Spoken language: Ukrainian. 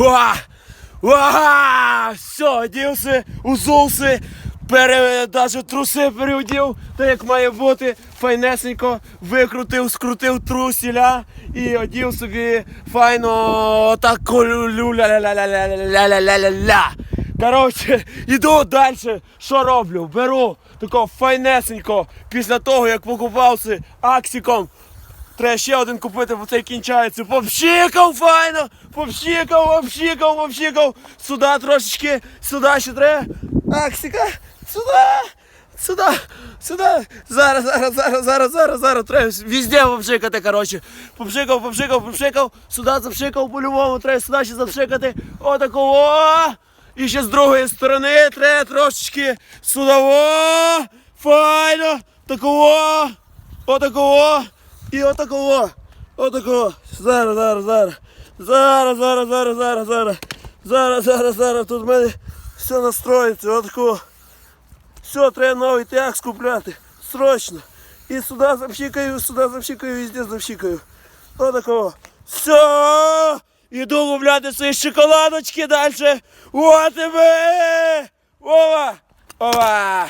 Уа! Уа! Все, одівся, узувся, пере, даже труси переодів, так як має бути, файнесенько, викрутив, скрутив трусіля і одів собі файно так ля-ля-ля-ля-ля-ля-ля-ля-ля. Коротше, іду далі. Що роблю? Беру такого файнесенько після того, як покупався аксиком. Треба ще один купити, бо цей кінчається. Попшикав файно! Попшикав, попшикав, попшикав. Сюди трошечки, сюди ще треба. Аксика, сюди, сюди, сюди. Зараз, зараз, зараз, зараз, зараз, зараз. Треба везде попшикати, коротше. Попшикав, попшикав, попшикав. Сюди запшикав по-любому, треба сюди ще запшикати. Отакого. І ще з другої сторони треба трошечки сюди. О, файно. Такого. Отакого. І отакого. Отакого. Зараз, зараз, зараз. Зараз, зараз, зараз, зараз, зараз. Зараз, зараз, зараз. Тут в мене все настроїться. Отакого. Все, треба новий тяг скупляти. Срочно. І сюди запщикаю, сюди запщикаю, везде запщикаю. Отакого. Все. Іду ловляти свої шоколадочки далі. О тебе! Ова! Ова!